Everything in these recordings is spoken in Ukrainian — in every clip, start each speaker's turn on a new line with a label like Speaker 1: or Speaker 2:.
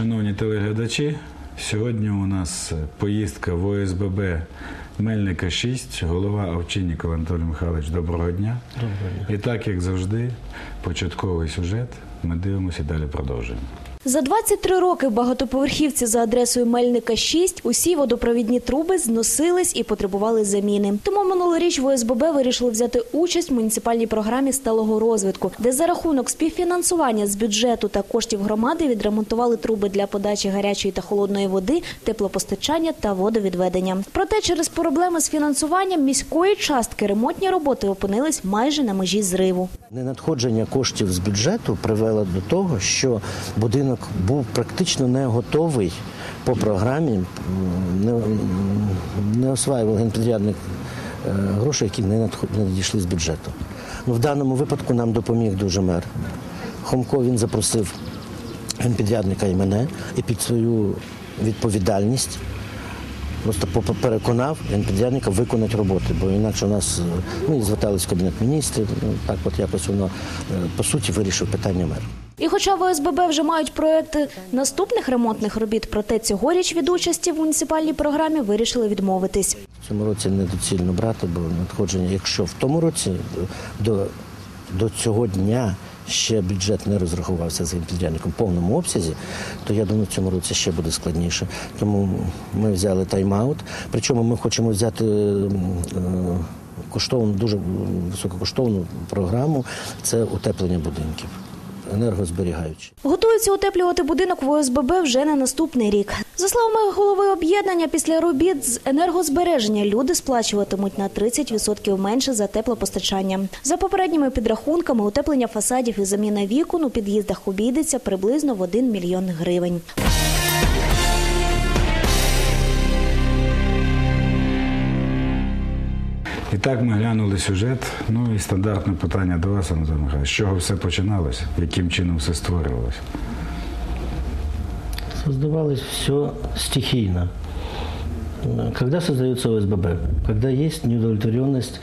Speaker 1: Дня, шановні телеглядачі. Сьогодні у нас поїздка в ОСББ Мельника 6, голова Овчинніков Анатолій Михайлович. Доброго дня.
Speaker 2: Доброго
Speaker 1: І так, як завжди, початковий сюжет. Ми дивимося і далі продовжуємо.
Speaker 3: За 23 роки в багатоповерхівці за адресою Мельника 6 усі водопровідні труби зносились і потребували заміни. Тому минулоріч в ОСББ вирішили взяти участь в муніципальній програмі сталого розвитку, де за рахунок співфінансування з бюджету та коштів громади відремонтували труби для подачі гарячої та холодної води, теплопостачання та водовідведення. Проте через проблеми з фінансуванням міської частки ремонтні роботи опинились майже на межі зриву.
Speaker 2: Ненадходження коштів з бюджету привело до того, що будинок був практично не готовий по програмі, не, не осваював генпідрядник е, грошей, які не надійшли з бюджету. Ну, в даному випадку нам допоміг дуже мер. Хомко він запросив генпідрядника і мене і під свою відповідальність Просто переконав генпідрядника виконати роботи, бо інакше у нас е, ну, і звертались в кабінет міністрів. Ну, так от якось воно е, по суті вирішив питання мер.
Speaker 3: І хоча в ОСББ вже мають проекти наступних ремонтних робіт, проте цьогоріч від участі в муніципальній програмі вирішили відмовитись.
Speaker 2: В цьому році недоцільно брати, бо надходження, якщо в тому році е, до, до цього дня ще бюджет не розрахувався з генпідрядником в повному обсязі, то я думаю, в цьому році ще буде складніше. Тому ми взяли тайм-аут. Причому ми хочемо взяти е, коштовну, дуже висококоштовну програму це утеплення будинків, енергозберігаючі.
Speaker 3: Готуються утеплювати будинок в ОСББ вже на наступний рік. За словами голови об'єднання, після робіт з енергозбереження люди сплачуватимуть на 30% менше за теплопостачання. За попередніми підрахунками, утеплення фасадів і заміна вікон у під'їздах обійдеться приблизно в 1 мільйон гривень.
Speaker 1: І так ми глянули сюжет. Ну і стандартне питання до вас, Анатолій Михайлович. З чого все починалося? Яким чином все створювалося?
Speaker 4: Создавалось все стихийно. Когда создается ОСББ? Когда есть неудовлетворенность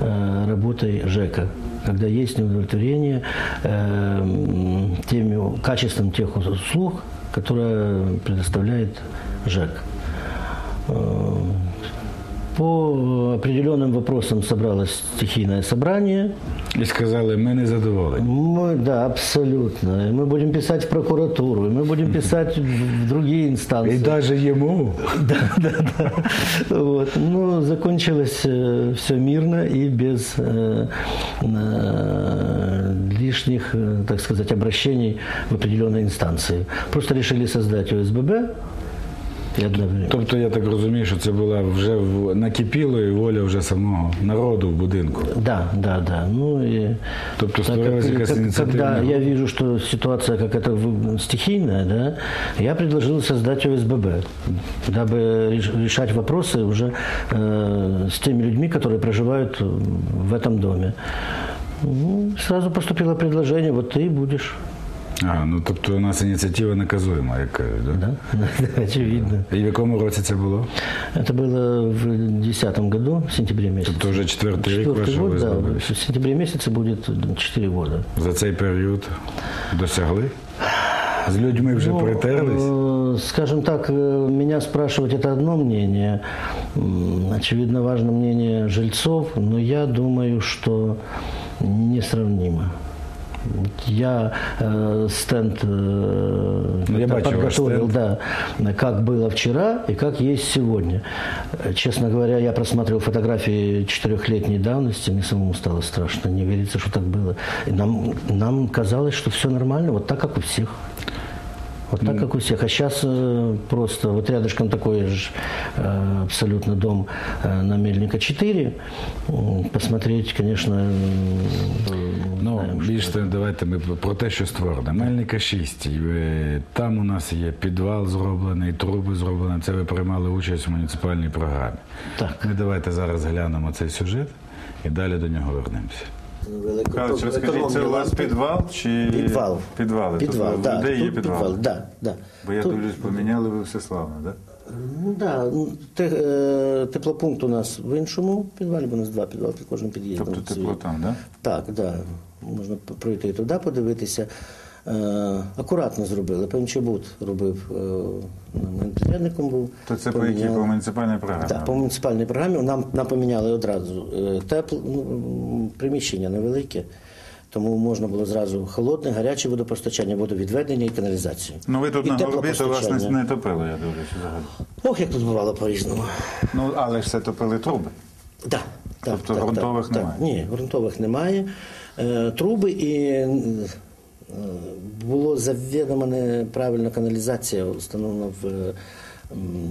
Speaker 4: э, работой ЖЭКа, когда есть неудовлетворение э, м, теми, качеством тех услуг, которые предоставляет ЖЭК. Э, По определенным вопросам собралось стихийное собрание,
Speaker 1: І сказали, ми не задоволені.
Speaker 4: мы, да, абсолютно. И Мы будем писать в прокуратуру, и мы будем писать в в другие
Speaker 1: І
Speaker 4: инстанции.
Speaker 1: навіть йому.
Speaker 4: Да, да, да. Вот. Ну, закончилось все мирно и без э, э, лишних, э, так сказать, обращений в определенные инстанции. Просто решили создать ОСББ и одновременно.
Speaker 1: Тобто я так розумію, що це була вже в- накипіло і воля вже самого народу в будинку.
Speaker 4: Да, да, да. Ну и
Speaker 1: Тобто
Speaker 4: так
Speaker 1: створилась
Speaker 4: как-
Speaker 1: якась
Speaker 4: как-
Speaker 1: ініціативна
Speaker 4: когда
Speaker 1: група.
Speaker 4: я вижу, что ситуация какая-то в- стихийная, да, я предложил создать ОСББ, дабы реш- решать вопросы уже э, с теми людьми, которые проживают в этом доме. Ну, сразу поступило предложение, вот ты и будешь.
Speaker 1: А, ну тобто у нас ініціатива наказуєма, як кажуть, да?
Speaker 4: Да? Очевидно.
Speaker 1: І в якому році це було?
Speaker 4: Это было в 2010 году, в сентябре месяце.
Speaker 1: Тобто вже четвертий рік
Speaker 4: Четвертый
Speaker 1: вашого
Speaker 4: год, да,
Speaker 1: ОСББ.
Speaker 4: в сентябре месяце будет 4 года.
Speaker 1: За цей період досягли? З людьми вже
Speaker 4: Ну,
Speaker 1: притерлись?
Speaker 4: э, Скажем так, э, меня спрашивать это одно мнение. М, Очевидно, важно мнение жильцов, но я думаю, что несравнимо. Я э, стенд э,
Speaker 1: Ну, я бачу
Speaker 4: подготовил,
Speaker 1: стенд.
Speaker 4: да, как было вчера и как есть сегодня. Честно говоря, я просматривал фотографии четырехлетней давности, мне самому стало страшно, не верится, что так было. И нам, нам казалось, что все нормально, вот так, как у всех. Вот так, как у всех. А сейчас просто вот рядышком такой же э, абсолютно дом э, на Мельника 4. М, Посмотреть, конечно, м,
Speaker 1: Ну,
Speaker 4: знаем, что-
Speaker 1: більше давайте ми про те, що створено. Мельника 6. І ви- Там у нас є підвал зроблений, труби зроблені. Це ви приймали участь в муніципальній програмі.
Speaker 4: Так.
Speaker 1: Ми давайте зараз глянемо цей сюжет і далі до нього вернемося.
Speaker 5: Михайлович, розкажіть, це у вас підвал чи
Speaker 2: Підвал.
Speaker 5: підвали?
Speaker 2: Підвал,
Speaker 5: тобто,
Speaker 2: да,
Speaker 5: людей є
Speaker 2: підвал.
Speaker 5: підвал.
Speaker 2: Да, да.
Speaker 5: Бо я
Speaker 2: Тут-
Speaker 5: дивлюсь, поміняли ви все славно, так?
Speaker 2: Ну да, ну, те, е, теплопункт у нас в іншому підвалі, бо у нас два підвали під кожним під'їздом.
Speaker 5: Тобто тепло там, да?
Speaker 2: Так, да. Можна пройти туди, подивитися.
Speaker 6: Е, акуратно зробили. ПМЧБУД робив е, підрядником був.
Speaker 7: То це по якій по муніципальній програмі?
Speaker 6: Так, по муніципальній програмі нам, нам поміняли одразу е, тепло, ну, приміщення невелике, тому можна було зразу холодне, гаряче водопостачання, водовідведення і каналізацію.
Speaker 7: Ну ви тут
Speaker 6: І
Speaker 7: на горбі, то вас не, не топили, я дивлюся взагалі.
Speaker 6: Ох, як тут бувало по-різному.
Speaker 7: Ну, але ж це топили труби.
Speaker 6: Да, так,
Speaker 7: Тобто
Speaker 6: так,
Speaker 7: ґрунтових
Speaker 6: так,
Speaker 7: немає?
Speaker 6: Так. Ні, ґрунтових немає. Е, труби і е, було завідомо неправильна каналізація, встановлена в е,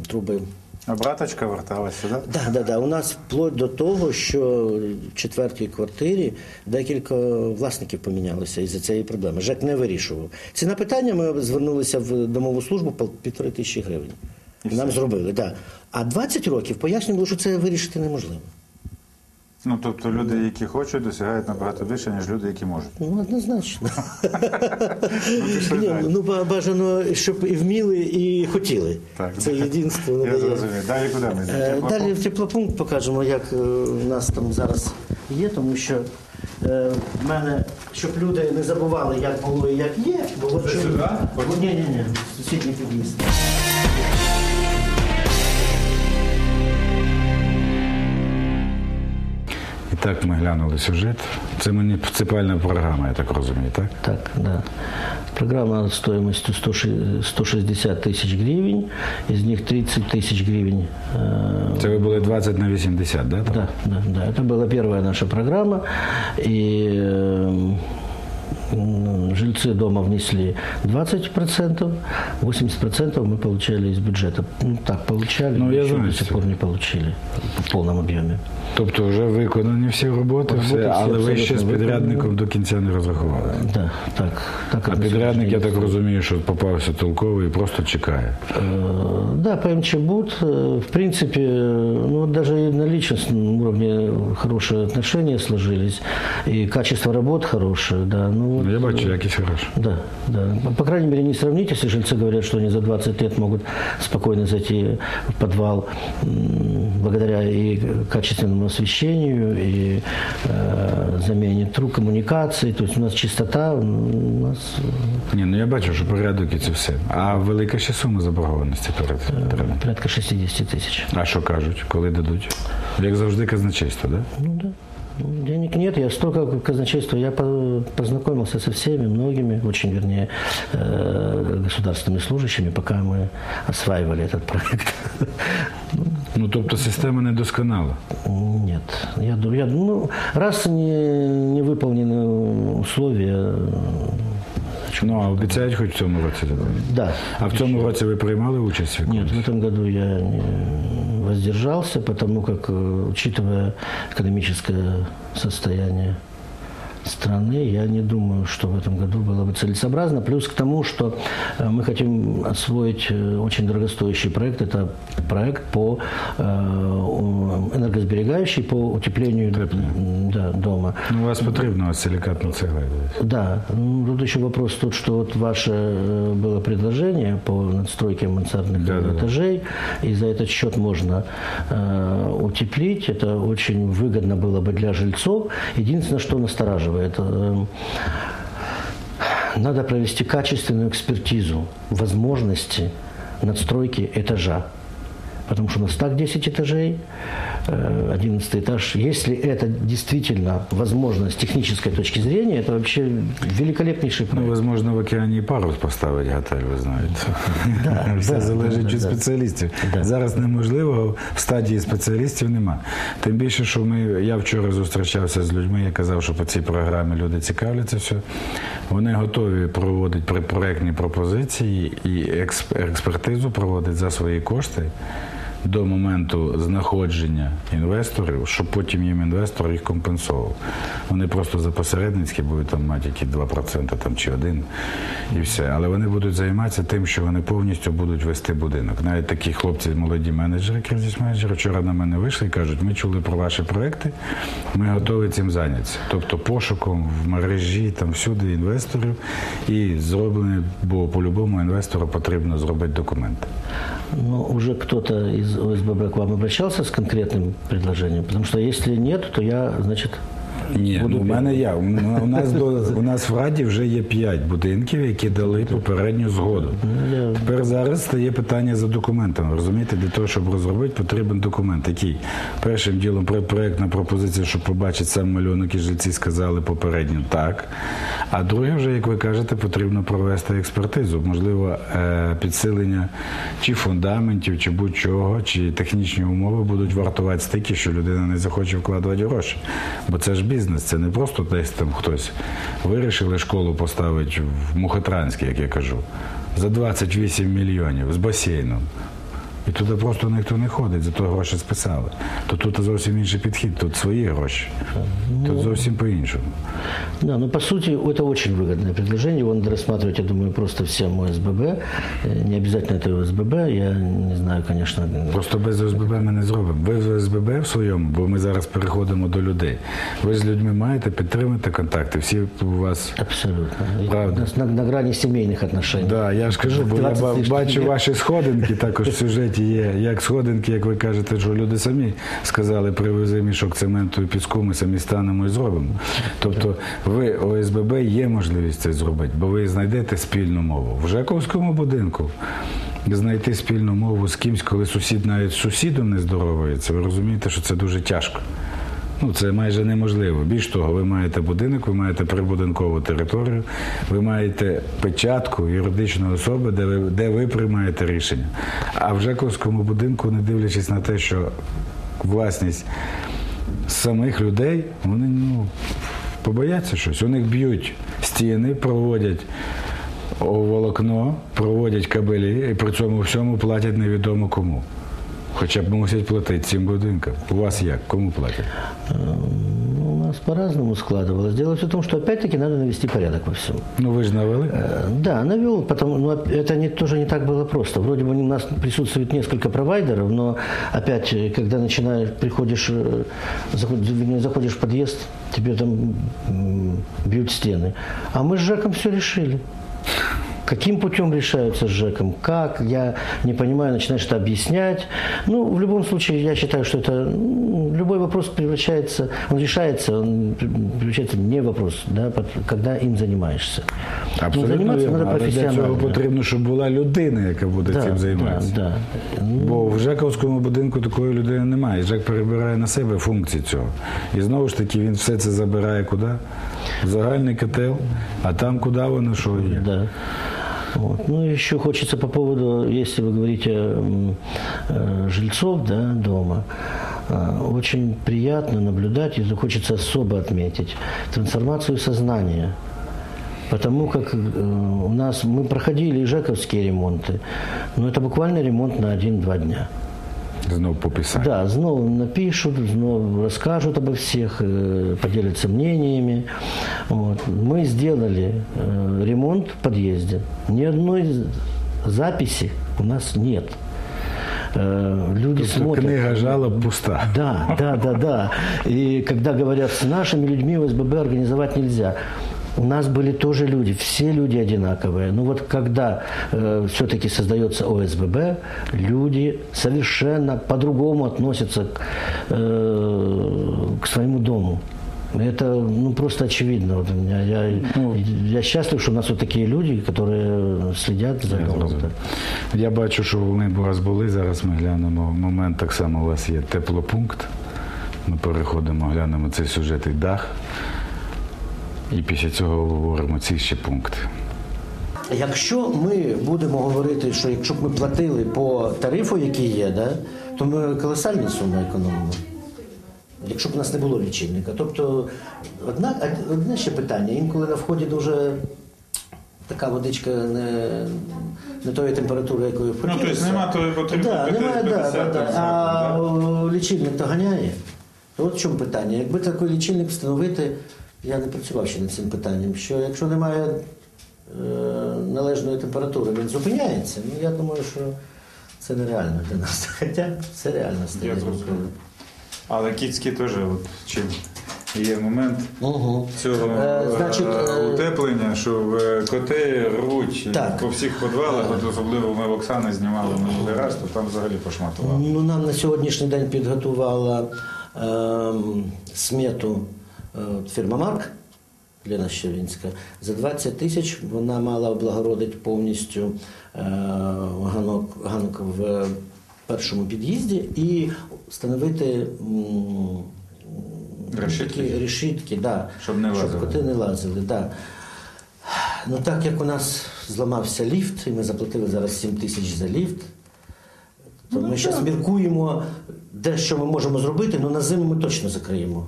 Speaker 6: труби.
Speaker 7: А браточка верталася, так? Да?
Speaker 6: Да, да, да. У нас вплоть до того, що в четвертій квартирі декілька власників помінялося із-за цієї проблеми. ЖЕК не вирішував. Ціна питання ми звернулися в домову службу по півтори тисячі гривень. Нам зробили, так. Да. А 20 років пояснювали, що це вирішити неможливо.
Speaker 7: Ну, тобто люди, які хочуть, досягають набагато більше, ніж люди, які можуть.
Speaker 6: Ну, однозначно. Ні, ну, ба- бажано, щоб і вміли, і хотіли.
Speaker 7: Так,
Speaker 6: Це єдинство.
Speaker 7: Я
Speaker 6: надає.
Speaker 7: Далі куди ми йдемо?
Speaker 6: Далі в теплопункт покажемо, як е, у нас там зараз є, тому що е, в мене, щоб люди не забували, як було і як є, бо от Ні, ні, ні, сусідній під'їзд.
Speaker 1: Так ми глянули сюжет. Це муніципальна програма, я так розумію, так?
Speaker 4: Так, да. Программа стоимостью 100 ши- 160 тысяч гривен, из них 30 тысяч гривен. э,
Speaker 1: Це ви були 20 на 80, да?
Speaker 4: Да, да, да. Это была первая наша программа. И жильцы дома внесли 20%, 80% мы получали из бюджета. Ну, так, получали,
Speaker 1: Ну, я
Speaker 4: еще
Speaker 1: знаю,
Speaker 4: до сих
Speaker 1: что-
Speaker 4: пор не получили в полном объеме.
Speaker 1: Тобто вже виконані всі роботи,
Speaker 4: Роботи
Speaker 1: все,
Speaker 4: всі
Speaker 1: але ви ще з
Speaker 4: абсолютно
Speaker 1: підрядником до кінця не розрахували.
Speaker 4: Да, так. так
Speaker 1: А
Speaker 4: это
Speaker 1: підрядник, я
Speaker 4: сегодня
Speaker 1: так розумію, що попався толковий і просто чекає.
Speaker 4: Э, Да, ПМЧ БУД, э, в принципе, э, ну, вот даже и на личностном уровне хорошие отношения сложились, и качество работ хорошее, да. Ну, вот,
Speaker 1: Ну, Я бачу, якість хороша.
Speaker 4: Да, да. По крайней мере, не сравнить, если жильцы говорят, что они за 20 лет могут спокойно зайти в подвал м, благодаря и качественному освещению, и э, замене труб коммуникаций. То есть у нас чистота, м, у нас
Speaker 1: Ні, ну я бачу, що порядок і це все. А велика ще сума заборгованості перед
Speaker 4: э,
Speaker 1: підрядником.
Speaker 4: порядка 60 тысяч.
Speaker 1: А що кажуть, коли дадуть? Як завжди, казначейство, так? Да?
Speaker 4: Ну да. Ну, Денег нет, я столько как казначейство, я по- познакомился со всеми, многими, очень, вернее, э, государственными служащими, пока мы осваивали этот проект.
Speaker 1: Ну тобто система недосконала.
Speaker 4: Нет, я думаю, я, ну, раз не, не выполнены условия,
Speaker 1: Ну а обіцяють хоч в цьому році дадуть?
Speaker 4: да.
Speaker 1: А в цьому році ви приймали участь? в якомусь?
Speaker 4: Нет, в этом году я не воздержался, потому как, э, учитывая экономическое состояние Страны, я не думаю, что в этом году было бы целесообразно. Плюс к тому, что э, мы хотим освоить э, очень дорогостоящий проект. Это проект по э, энергосберегающий по утеплению да, дома.
Speaker 1: Ну, у вас потрібно ось силікатна цегла.
Speaker 4: Да, ну, тут еще вопрос тот, что вот ваше было предложение по надстройке мансардных
Speaker 1: Да-да-да.
Speaker 4: этажей, и за этот счет можно утеплить. Это очень выгодно было бы для жильцов. Единственное, что настораживает, э, надо провести качественную экспертизу возможности надстройки этажа. Потому что у нас так 10 этажей, 11 этаж. Если это действительно возможно с технической точки зрения, это вообще великолепнейший
Speaker 1: Ну,
Speaker 4: проект.
Speaker 1: можна в океані і парус поставити готель, ви знаєте. Все
Speaker 4: да,
Speaker 1: залежить
Speaker 4: да,
Speaker 1: від
Speaker 4: да.
Speaker 1: спеціалістів.
Speaker 4: Да.
Speaker 1: Зараз неможливо, в стадії спеціалістів нема. Тим більше, що ми, я вчора зустрічався з людьми, я казав, що по цій програмі люди цікавляться все. Вони готові проводити предпроектні пропозиції і експ- експертизу проводити за свої кошти. До моменту знаходження інвесторів, щоб потім їм інвестор їх компенсував. Вони просто за посередницьки будуть там мати які 2% там, чи один і все. Але вони будуть займатися тим, що вони повністю будуть вести будинок. Навіть такі хлопці, молоді менеджери, кризис-менеджери, вчора на мене вийшли і кажуть, ми чули про ваші проекти, ми готові цим зайнятися. Тобто пошуком в мережі, там всюди інвесторів і зроблені, бо по-любому інвестору потрібно зробити документи.
Speaker 4: Но уже кто-то из ОСББ к вам обращался с конкретным предложением? Потому что если нет, то я, значит,
Speaker 1: Ні,
Speaker 4: Буду
Speaker 1: ну, у мене я. У У нас, до, у нас в Раді вже є п'ять будинків, які дали попередню згоду. Тепер зараз стає питання за документами. Розумієте, для того, щоб розробити, потрібен документ, який першим ділом про- проектна пропозиція, щоб побачити сам малюнок, і жильці сказали попередньо так. А друге, вже, як ви кажете, потрібно провести експертизу. Можливо, е, підсилення чи фундаментів, чи будь-чого, чи технічні умови будуть вартувати стільки, що людина не захоче вкладувати гроші. Бо це ж бізнес, це не просто десь там хтось вирішили школу поставити в Мухотранській, як я кажу, за 28 мільйонів з басейном. І туди просто ніхто не ходить, зато гроші списали. То тут зовсім інший підхід, тут свої гроші. Тут зовсім по-іншому.
Speaker 4: Да, но по сути это очень выгодное предложение. Его надо рассматривать, я думаю, просто всем ОСББ. Э, Не обязательно это ОСББ. Я не знаю, конечно,
Speaker 1: Просто без ОСББ ми не зробимо. Ви в ОСББ в своєму, бо ми зараз переходимо до людей. Ви з людьми маєте підтримати контакти. Всі у вас.
Speaker 4: абсолютно. И
Speaker 1: Правда.
Speaker 4: На, на грани семейных отношений.
Speaker 1: Да, я ж кажу, бо я
Speaker 4: 20
Speaker 1: ба-
Speaker 4: тисяч
Speaker 1: бачу
Speaker 4: лет.
Speaker 1: ваші сходинки також в сюжеті є. Як сходинки, як ви кажете, що люди самі сказали, привези мішок цементу і піску, ми самі станемо і зробимо. Тобто ви ОСББ є можливість це зробити, бо ви знайдете спільну мову. В Жаковському будинку знайти спільну мову з кимсь, коли сусід навіть з сусідом не здоровається, ви розумієте, що це дуже тяжко. Ну, це майже неможливо. Більш того, ви маєте будинок, ви маєте прибудинкову територію, ви маєте печатку юридичної особи, де ви, де ви приймаєте рішення. А в Жековському будинку, не дивлячись на те, що власність самих людей, вони ну, побояться щось. У них б'ють стіни, проводять волокно, проводять кабелі і при цьому всьому платять невідомо кому. Хоча б мусять платити цим будинкам. У вас як? Кому платять?
Speaker 4: Ну, у нас по-разному складывалось. Дело все в том, что опять-таки надо навести порядок во всем.
Speaker 1: Ну ви ж навели?
Speaker 4: Э, Да, навел, потому, но это не, тоже не так было просто. Вроде бы у нас присутствует несколько провайдеров, но опять, э, когда начинаешь, приходишь, э, заходишь, заходишь в подъезд, тебе там бьют стены. А мы с Жеком все решили. Каким путем решаются с ЖЭКом, как, я не понимаю, начинаешь это объяснять. Ну, в любом случае, я считаю, что это м, любой вопрос превращается, он решается, он превращается не в вопрос, да, под- когда им занимаешься. Ну,
Speaker 1: Абсолютно
Speaker 4: заниматься
Speaker 1: вірно.
Speaker 4: надо
Speaker 1: Але для цього
Speaker 4: профессионально.
Speaker 1: потрібно, щоб була людина, яка буде
Speaker 4: Да,
Speaker 1: цим займатися.
Speaker 4: Да, да.
Speaker 1: Бо в Жековському будинку такої людини немає. Жек перебирає на себе функції цього. І знову ж таки він все це забирає куди? В загальний котел, а там куди воно що є.
Speaker 4: Да. Вот. Ну, еще хочется по поводу, если вы говорите э, жильцов да, дома, э, очень приятно наблюдать, и хочется особо отметить, трансформацию сознания. Потому как э, у нас, мы проходили и жековские ремонты, но это буквально ремонт на один-два дня.
Speaker 1: Знов пописати.
Speaker 4: Да, знову напишут, знову расскажут обо всех, э, поделятся мнениями. Вот. Мы сделали э, ремонт в подъезде. Ни одной записи у нас нет. Э, Люди
Speaker 1: Тобто
Speaker 4: смотрят.
Speaker 1: книга жалоб пуста.
Speaker 4: Да, да, да, да. И когда говорят, с нашими людьми ОСББ организовать нельзя. У нас были тоже люди, все люди одинаковые. Но вот когда э, все-таки создается ОСББ, люди совершенно по-другому относятся к, э, к своему дому. Это ну, просто очевидно. Вот у меня, я, я счастлив, что у нас вот такие люди, которые следят за домом.
Speaker 1: зрозумів. Я бачу, що ми у вас були. Зараз ми глянемо момент. Так само у вас є теплопункт. Ми переходимо, глянемо цей сюжет і дах. І після цього говоримо ці ще пункти.
Speaker 8: Якщо ми будемо говорити, що якщо б ми платили по тарифу, який є, да, то ми колосальні суми економимо. Якщо б у нас не було лічильника. Тобто, одна, одне ще питання. Інколи на вході дуже така водичка не, не тої температури, якої б
Speaker 9: Ну, тобто нема тої потрібно
Speaker 8: Да, немає, да, да, да. А лічильник то ганяє. От в чому питання. Якби такий лічильник встановити, я не працював ще над цим питанням, що якщо немає е, належної температури, він зупиняється. Ну, я думаю, що це нереально для нас. Хоча це реально стає.
Speaker 9: Але кіцькі теж от, чим є момент
Speaker 8: Угу.
Speaker 9: цього
Speaker 8: Е, значить,
Speaker 9: е,
Speaker 8: е,
Speaker 9: утеплення, що в коти рвуть
Speaker 8: Так.
Speaker 9: по всіх підвалах, от особливо ми в Оксани знімали минулий раз, то там взагалі пошматували.
Speaker 8: Ну, нам на сьогоднішній день підготувала ем, смету
Speaker 4: е, фірма Марк. Лена Щевінська. За 20 тисяч вона мала облагородити повністю е, ганок, ганок в першому під'їзді і встановити
Speaker 5: Решітки?
Speaker 4: такі решітки, да,
Speaker 5: Щоб не лазили.
Speaker 4: щоб коти не лазили. Да. Ну так як у нас зламався ліфт, і ми заплатили зараз 7 тисяч за ліфт, то ми зараз міркуємо, де що ми можемо зробити, але на зиму ми точно закриємо.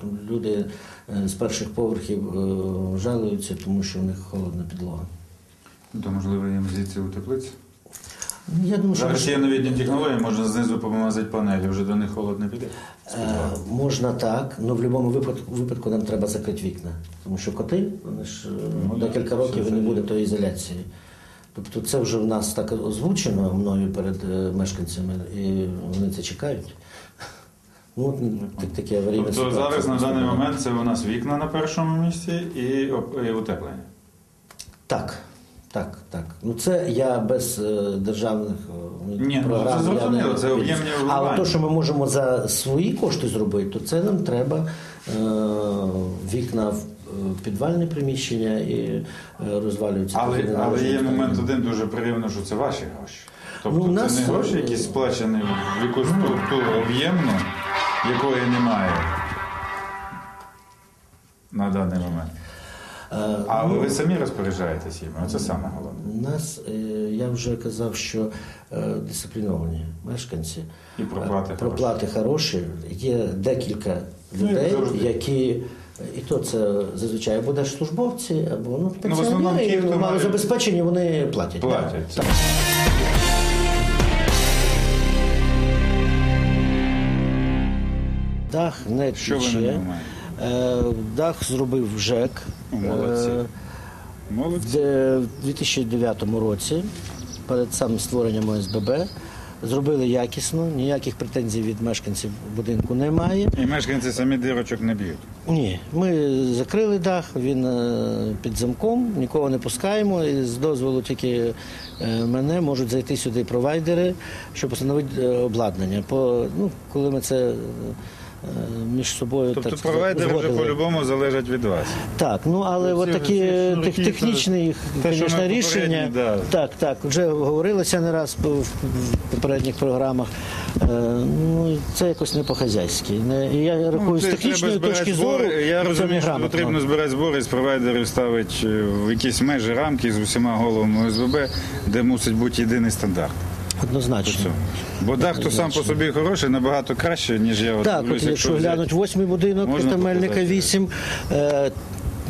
Speaker 4: Там люди е, з перших поверхів е, жалуються, тому що у них холодна підлога.
Speaker 5: То можливо їм звідси у теплиці.
Speaker 4: Ну, Я думаю, що
Speaker 5: є новітні технології, можна знизу помазати панелі, вже до них холод не піде.
Speaker 4: Е, можна так, але в будь-якому випадку, випадку нам треба закрити вікна. Тому що коти, вони ж е,
Speaker 5: Ну,
Speaker 4: декілька років і не буде тої ізоляції. Тобто це вже в нас так озвучено мною перед мешканцями, і вони це чекають. Ну, от так, такі аварійні
Speaker 5: Тобто зараз на даний момент це у нас вікна на першому місці і, утеплення.
Speaker 4: Так, так, так. Ну це я без е, державних е,
Speaker 5: Ні, ну,
Speaker 4: програм.
Speaker 5: це
Speaker 4: я
Speaker 5: зрозуміло,
Speaker 4: не
Speaker 5: це об'ємні
Speaker 4: А
Speaker 5: вливання.
Speaker 4: то, що ми можемо за свої кошти зробити, то це нам треба е, вікна в е, підвальне приміщення і е, розвалюються.
Speaker 5: Але, але є момент один дуже приємно, що це ваші гроші. Тобто
Speaker 4: Ну, у нас,
Speaker 5: не гроші, які сплачені в якусь структуру об'ємну, якої немає на даний момент.
Speaker 4: Е,
Speaker 5: А
Speaker 4: ну,
Speaker 5: ви самі розпоряджаєтесь їм, це саме головне.
Speaker 4: У нас, е, я вже казав, що е, дисципліновані мешканці.
Speaker 5: І проплати
Speaker 4: проплати хороші. Є декілька
Speaker 5: Ну,
Speaker 4: людей,
Speaker 5: завжди.
Speaker 4: які. І то це зазвичай або держслужбовці, або ну,
Speaker 5: Ну,
Speaker 4: пенсіонери,
Speaker 5: хто
Speaker 4: мало
Speaker 5: мають-
Speaker 4: забезпечені, вони платять.
Speaker 5: Платять.
Speaker 4: Так. Дах не
Speaker 5: Що ви
Speaker 4: тече.
Speaker 5: ньому?
Speaker 4: Е, Дах зробив ЖЕК.
Speaker 5: О, молодці.
Speaker 4: Е,
Speaker 5: Молодці.
Speaker 4: в 2009 році, перед самим створенням ОСББ, зробили якісно, ніяких претензій від мешканців будинку немає.
Speaker 5: І мешканці самі дирочок не б'ють.
Speaker 4: Ні, ми закрили дах, він е, під замком, нікого не пускаємо. І з дозволу тільки е, мене можуть зайти сюди провайдери, щоб встановити е, обладнання. По, ну, коли ми це е, між собою
Speaker 5: Тобто
Speaker 4: так сказати,
Speaker 5: провайдери вже по-любому залежать від вас.
Speaker 4: Так, ну але
Speaker 5: Ну,
Speaker 4: от такі тех- технічні, їх,
Speaker 5: те,
Speaker 4: звісно, рішення.
Speaker 5: да.
Speaker 4: Так, так, вже говорилося не раз в попередніх програмах. Е, ну, це якось не по-хазяйськи. Я рахую,
Speaker 5: Ну,
Speaker 4: з технічної точки
Speaker 5: збирати
Speaker 4: зору.
Speaker 5: Я розумію, що потрібно збирати збори з провайдерів ставити е, в якісь межі рамки з усіма головами ОСББ, де мусить бути єдиний стандарт.
Speaker 4: Однозначно.
Speaker 5: Бо дехто сам по собі хороший, набагато краще, ніж я.
Speaker 4: Так, от якщо глянуть восьмий будинок
Speaker 5: Можна
Speaker 4: Мельника
Speaker 5: показати?
Speaker 4: 8, е,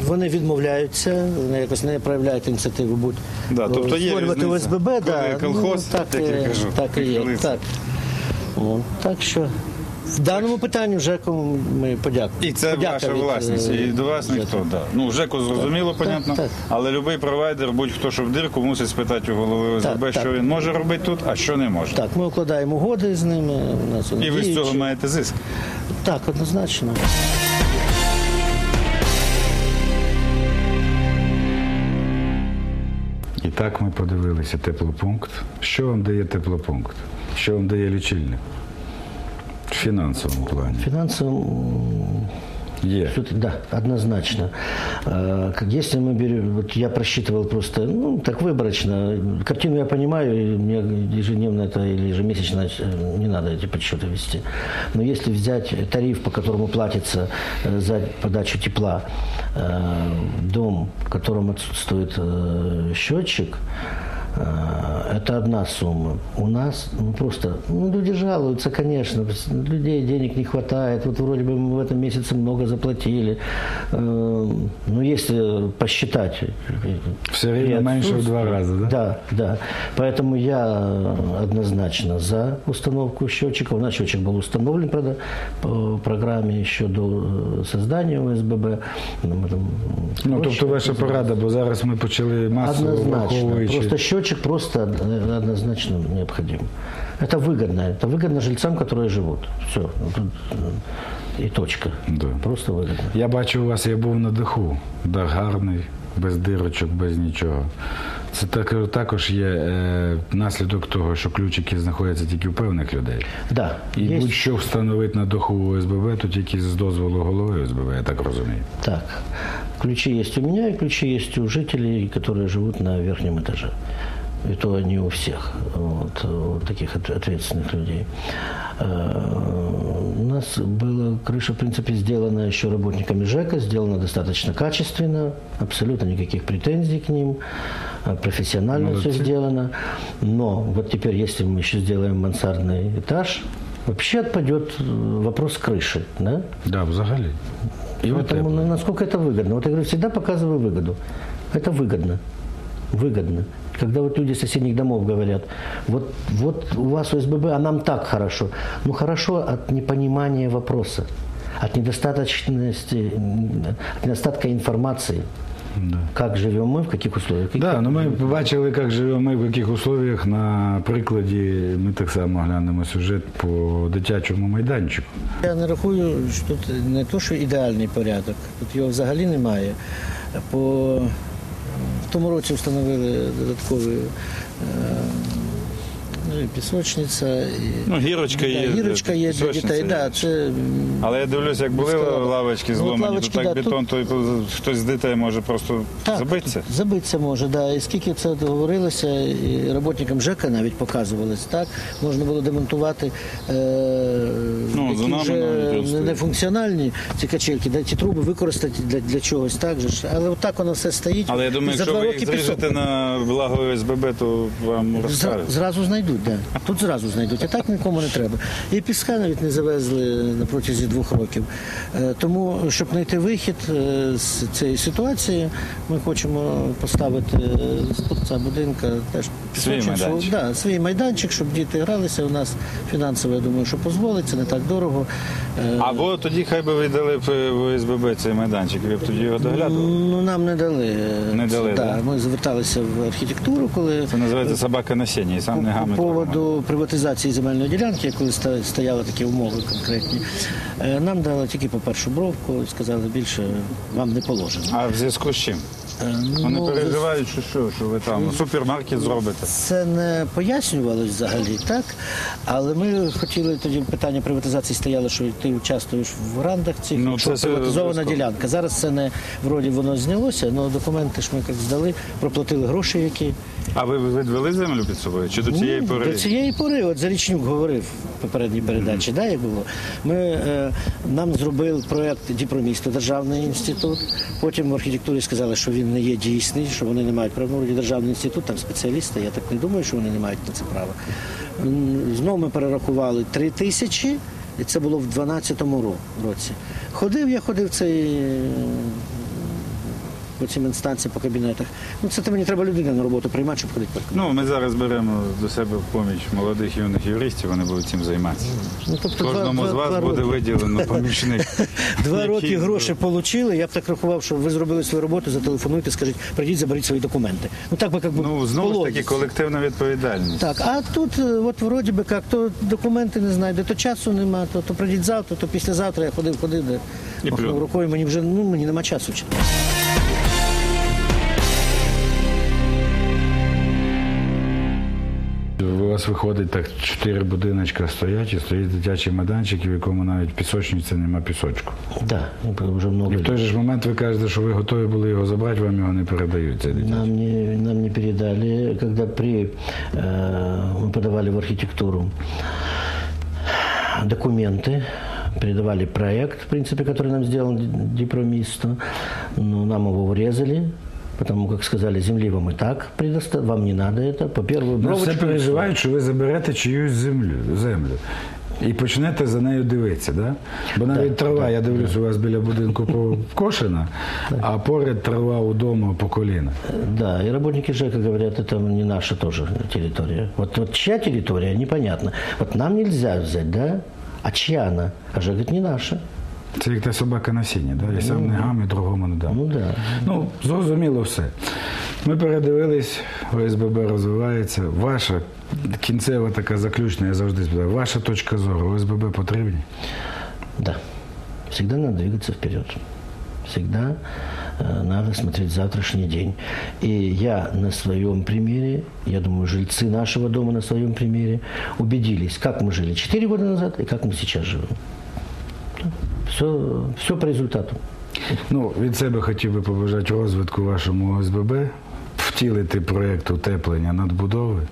Speaker 4: вони відмовляються, вони якось не проявляють ініціативу будь
Speaker 5: Да, тобто є
Speaker 4: створювати. ОСББ, да,
Speaker 5: колхоз,
Speaker 4: ну, так,
Speaker 5: так,
Speaker 4: так і є. Так. О, так що в даному питанні вже кому ми подякуємо.
Speaker 5: І це
Speaker 4: Подяка
Speaker 5: ваша
Speaker 4: від,
Speaker 5: власність.
Speaker 4: е,
Speaker 5: І до вас
Speaker 4: ЖЕКу.
Speaker 5: ніхто. Да. Ну, ЖЕКу зрозуміло, понятно.
Speaker 4: так.
Speaker 5: Але будь-який провайдер, будь-хто що в дирку, мусить спитати у голови ОСББ,
Speaker 4: Так,
Speaker 5: що
Speaker 4: так.
Speaker 5: він може робити тут, а що не може.
Speaker 4: Так, ми укладаємо угоди з ними. У нас
Speaker 5: І ви з цього маєте зиск.
Speaker 4: Так, однозначно.
Speaker 1: І так ми подивилися теплопункт. Що вам дає теплопункт? Що вам дає лічильник? В фінансовому плані.
Speaker 4: Финансово
Speaker 1: Є.
Speaker 4: Тут, да, однозначно. Э, как Если мы берем, вот я просчитывал просто, ну, так выборочно. Картину я понимаю, и мне ежедневно это или ежемесячно э, не надо эти подсчеты вести. Но если взять тариф, по которому платится э, за подачу тепла, э, дом, в котором отсутствует э, счетчик, э, это одна сумма. У нас ну, просто, ну, люди жалуются, конечно, людей денег не хватает. Вот вроде бы мы в этом месяце много заплатили. Э, Но если посчитать...
Speaker 1: Все время меньше в два раза, да?
Speaker 4: Да, да. Поэтому я однозначно за установку счетчика. У нас счетчик был установлен, правда, по программе еще до э, создания ОСББ. Ну, мы
Speaker 1: Ну, тобто ваша порада, бо зараз ми почали масово враховуючи.
Speaker 4: Просто счетчик просто э, однозначно необходим. Это выгодно. Это выгодно жильцам, которые живут. Все. И точка.
Speaker 1: Да.
Speaker 4: Просто выгодно.
Speaker 1: Я бачу у вас, я був на даху. Дах гарний, без дирочок, без нічого. Це так, також є е, наслідок того, що ключики знаходяться тільки у певних людей.
Speaker 10: Да,
Speaker 1: І
Speaker 10: есть.
Speaker 1: будь-що встановити на даху ОСББ, то тільки з дозволу голови ОСББ, я так розумію.
Speaker 10: Так, ключи есть у меня, и ключи есть у жителей, которые живут на верхнем этаже. И то не у всех, вот, у таких от- ответственных людей. Э, У нас была крыша, в принципе, сделана еще работниками ЖЭКа, сделана достаточно качественно, абсолютно никаких претензий к ним, э, профессионально все
Speaker 1: Молодцы.
Speaker 10: сделано. Но вот теперь, если мы еще сделаем мансардный этаж, вообще отпадет э, вопрос крыши, да?
Speaker 1: Да, взагалі. От
Speaker 10: Поэтому ну, насколько это выгодно? Вот я говорю, всегда показываю выгоду. Это выгодно. Выгодно. Когда вот люди соседних домов говорят, вот, вот у вас ОСББ, а нам так хорошо. Ну хорошо от непонимания вопроса, от недостаточности, от недостатка информации. Как живем мы, в каких условиях.
Speaker 1: Да, ну ми побачили, як живемо ми в яких условиях. На прикладі ми так само глянемо сюжет по дитячому майданчику.
Speaker 4: Я не рахую, що тут не то, що ідеальний порядок, тут його взагалі немає. По в тому році встановили додаткові е, ну, і пісочниця, і
Speaker 5: Ну, гірочка
Speaker 4: Да,
Speaker 5: є.
Speaker 4: гірочка є для дітей. Да, це
Speaker 5: Але я дивлюся, як були
Speaker 4: Сказали.
Speaker 5: лавочки
Speaker 4: Ну,
Speaker 5: зломані,
Speaker 4: лавочки,
Speaker 5: то так
Speaker 4: да,
Speaker 5: бетон, то хтось з дітей може просто забитися.
Speaker 4: Забитися може, да. І скільки це говорилося, і роботникам ЖЕКа навіть показувалось, так? Можна було демонтувати е,
Speaker 5: Ну,
Speaker 4: які
Speaker 5: за нами
Speaker 4: вже
Speaker 5: навіть
Speaker 4: не,
Speaker 5: стоїть.
Speaker 4: не функціональні ці качельки, да, ті труби використати для, для чогось, так же ж. Але отак воно все стоїть.
Speaker 5: Але я думаю,
Speaker 4: І за
Speaker 5: якщо
Speaker 4: два
Speaker 5: ви
Speaker 4: роки
Speaker 5: їх зріжете
Speaker 4: пісок.
Speaker 5: на благо ОСББ, то вам
Speaker 4: Зра-
Speaker 5: розкажуть.
Speaker 4: Зразу знайдуть, да. Тут зразу знайдуть, а так нікому не треба. І піска навіть не завезли на протязі двох років. Е, Тому, щоб знайти вихід е, з цієї ситуації, ми хочемо поставити е, з торця будинка теж пісочницю.
Speaker 5: майданчик.
Speaker 4: Да, свій майданчик, щоб діти гралися. У нас фінансово, я думаю, що дозволить, це не так дорого. Е,
Speaker 5: Або тоді хай би ви дали б в ОСББ цей майданчик, ви б тоді його доглядували.
Speaker 4: Ну, нам не дали. е,
Speaker 5: Не дали,
Speaker 4: да.
Speaker 5: да?
Speaker 4: Ми зверталися в архітектуру, коли
Speaker 5: Це називається собака на сіні, і сам не
Speaker 4: по
Speaker 5: гамить.
Speaker 4: Поводу приватизації земельної ділянки, коли стояли такі умови конкретні, е, нам дали тільки по першу бровку, і сказали, більше вам не положено.
Speaker 5: А в зв'язку з чим?
Speaker 4: Е,
Speaker 5: Вони
Speaker 4: ну,
Speaker 5: переживають, що що, що ви там супермаркет зробите.
Speaker 4: Це не пояснювалось взагалі, так? Але ми хотіли тоді питання приватизації стояло, що ти участвуєш в грандах цих,
Speaker 5: Ну,
Speaker 4: що
Speaker 5: це
Speaker 4: приватизована
Speaker 5: обов'язково.
Speaker 4: ділянка. Зараз це не вроді воно знялося, але документи ж ми як здали, проплатили гроші, які
Speaker 5: А ви відвели землю під собою? Чи до цієї пори?
Speaker 4: До цієї пори, от Зарічнюк говорив в попередній передачі, да, як було. Ми, е, нам зробив проєкт Діпромісто, державний інститут. Потім в архітектурі сказали, що він не є дійсний, що вони не мають права. Вроді державний інститут, там спеціалісти, я так не думаю, що вони не мають на це права. Знову ми перерахували три тисячі, і це було в 12-му році. Ходив, я ходив цей. По цим інстанціям, по кабінетах. Ну, це мені треба людину на роботу приймати, щоб ходити
Speaker 5: Ну, ми зараз беремо до себе в поміч молодих юних юристів, вони будуть цим займатися.
Speaker 4: Ну, тобто
Speaker 5: Кожному
Speaker 4: два-
Speaker 5: з вас
Speaker 4: два
Speaker 5: буде
Speaker 4: роки.
Speaker 5: виділено помічник.
Speaker 4: Два роки гроші отримали, я б так рахував, що ви зробили свою роботу, зателефонуйте, скажіть, прийдіть, заберіть свої документи. Ну так би як би
Speaker 5: Ну, знову ж таки, колективна відповідальність.
Speaker 4: Так, а тут, е, от вроді би як, то документи не знайде, то часу нема, то, то прийдіть завтра, то післязавтра я ходив, ходив, де махнув рукою, мені вже ну, мені нема часу.
Speaker 1: У вас виходить так, чотири будиночка стоять і стоїть дитячий майданчик, в якому навіть пісочниці нема пісочку.
Speaker 10: Да, уже много
Speaker 1: І в
Speaker 10: лет.
Speaker 1: той же ж момент ви кажете, що ви готові були його забрати, вам його не передають. Цей дитячий.
Speaker 10: Нам не, нам не передали, когда при, э, мы подавали в архитектуру документы, передавали проект, в принципе, который нам сделал Д- Дипромисто, но нам его урезали, потому как сказали, земли вам и так предоставят, вам не надо это, по первую
Speaker 1: Ну, все
Speaker 10: бровочку и всё.
Speaker 1: переживають, що ви заберете чиюсь землю, землю. І почнете за нею дивитися, да? Бо навіть трава, я дивлюсь, у вас біля будинку покошена, а поряд трава удома по коліна.
Speaker 10: Да, и работники ЖЭКа говорят, это не наша тоже территория. Вот, вот чья территория, непонятно. Вот нам нельзя взять, да? А чья она? А ЖЭК говорит, не наша.
Speaker 1: Це як та собака на сіні, да? і сам не гам, і другому не дам.
Speaker 10: Ну да.
Speaker 1: Ну, зрозуміло все. Ми передивились, ОСББ розвивається. Ваша кінцева така заключна, я завжди спитаю, ваша точка зору, ОСББ потрібні?
Speaker 10: Да. Всегда надо двигаться вперед. Всегда
Speaker 4: э, надо смотреть завтрашний день. И я на своем примере, я думаю, жильцы нашего дома на своем примере убедились, как мы жили 4 года назад и как мы сейчас живем. Все, все по результату.
Speaker 1: Ну, від себе хотів би побажати розвитку вашому ОСББ, втілити проєкт утеплення надбудови.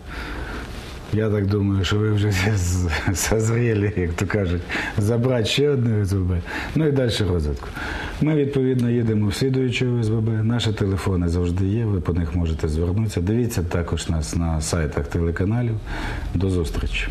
Speaker 1: Я так думаю, що ви вже з- созріли, як то кажуть, забрати ще одне ОСББ, ну і далі розвитку. Ми, відповідно, їдемо в слідуюче ОСББ. Наші телефони завжди є, ви по них можете звернутися. Дивіться також нас на сайтах телеканалів. До зустрічі.